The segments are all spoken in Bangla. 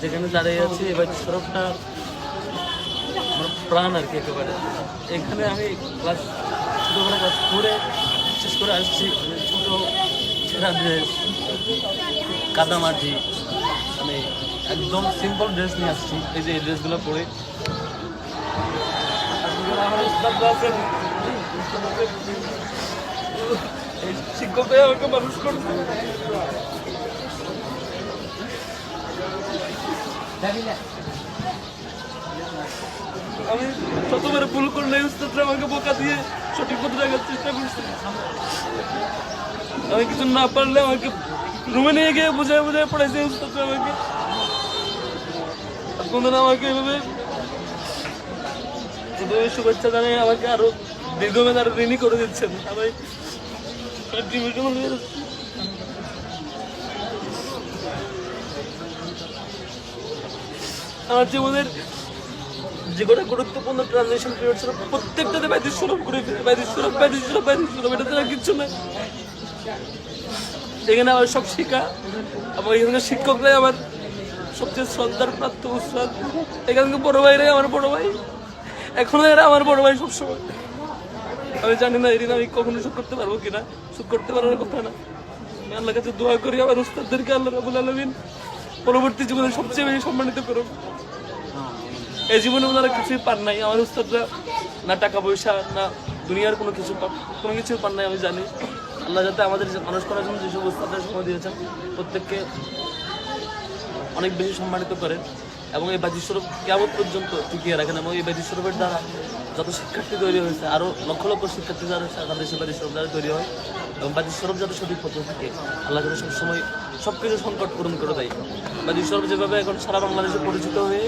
যেখানে দাঁড়িয়ে আছি, এবার সরফটা আমার প্রাণ আর কি একেবারে। এখানে আমি ক্লাস ছোটোবেলা ক্লাস ফোরে শেষ করে আসছি মানে ছোটো ড্রেস কাদামাটি মানে একদম সিম্পল ড্রেস নিয়ে আসছি। এই যে এই ড্রেসগুলো পরে আমার উস্তাদরা আছেন এই শিক্ষকরাই আমাকে মানুষ করছে আমি শতবার ভুল করলে উস্তাদরা আমাকে বোকা দিয়ে সঠিক পথে রাখার চেষ্টা করছে আমি কিছু না পারলে আমাকে রুমে নিয়ে গিয়ে বুঝায় বুঝায় পড়াইছে উস্তাদরা আমাকে কোনদিন আমাকে এভাবে এভাবে শুভেচ্ছা জানাই, আমাকে আরও দীর্ঘমেয়াদ আরও ঋণী করে দিচ্ছেন। আমি আমার জীবনের যে কটা গুরুত্বপূর্ণ ট্রানজেকশন পিরিয়ড ছিল প্রত্যেকটাতে বাইদিস সুলভ করে বাইদিস সুলভ বাইদিস সুলভ বাইদিস সুলভ, এটা ছাড়া কিচ্ছু না। এখানে আমার সব শিক্ষা, আমার এখানকার শিক্ষকরাই আমার সবচেয়ে শ্রদ্ধার প্রাপ্ত উস্তাদ এখানকার বড় ভাইরাই আমার বড় ভাই। এখনও এরা আমার বড় ভাই সবসময়। আমি জানি না, এদিন আমি কখনো সুখ করতে পারব কিনা। সুখ করতে পারার কথা না। আমি আল্লাহ কাছে দোয়া করি, আমার উস্তাদদেরকে আল্লাহ রাবুল আলমিন পরবর্তী জীবনে সবচেয়ে বেশি সম্মানিত করুন এই জীবনে ওনারা কিছুই পান নাই। আমার উস্তাদরা না টাকা পয়সা, না দুনিয়ার কোনো কিছু পা- কোনো কিছু পান নাই, আমি জানি। আল্লাহ যাতে আমাদের মানুষ করার জন্য যেসব উস্তাদের সময় দিয়েছেন, প্রত্যেককে অনেক বেশি সম্মানিত করেন। এবং এই বাজি স্বরূপ কেমন পর্যন্ত টিকিয়ে রাখেন এবং এই বাজি স্বরূপের দ্বারা যত শিক্ষার্থী তৈরি হয়েছে আরও লক্ষ লক্ষ শিক্ষার্থী যারা সারা দেশে বাজি স্বরূপ দ্বারা তৈরি হয় এবং বাজি স্বরূপ যাতে সঠিক পথে থাকে, আল্লাহ যাতে সবসময় সব কিছু সংকট পূরণ করে দেয়। বাজি স্বরূপ যেভাবে এখন সারা বাংলাদেশে পরিচিত হয়ে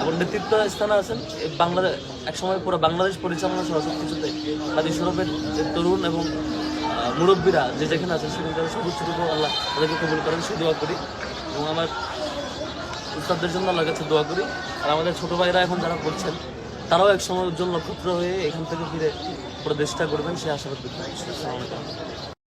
এবং নেতৃত্ব স্থানে আছেন এই বাংলাদেশ একসময় পুরো বাংলাদেশ পরিচালনা সহ সব কিছুতে বাজি স্বরূপের যে তরুণ এবং মুরব্বীরা যে যেখানে আছেন, সেখানে রূপে আল্লাহ তাদেরকে কবুল করেন, সে দোয়া করি। এবং আমার উস্তাদদের জন্য আল্লাহর কাছে দোয়া করি। আর আমাদের ছোটো ভাইরা এখন যারা করছেন তারাও এক সময়ের জন্য পুত্র হয়ে এখান থেকে ফিরে প্রতিষ্ঠা করবেন, সে আশা আলাইকুম।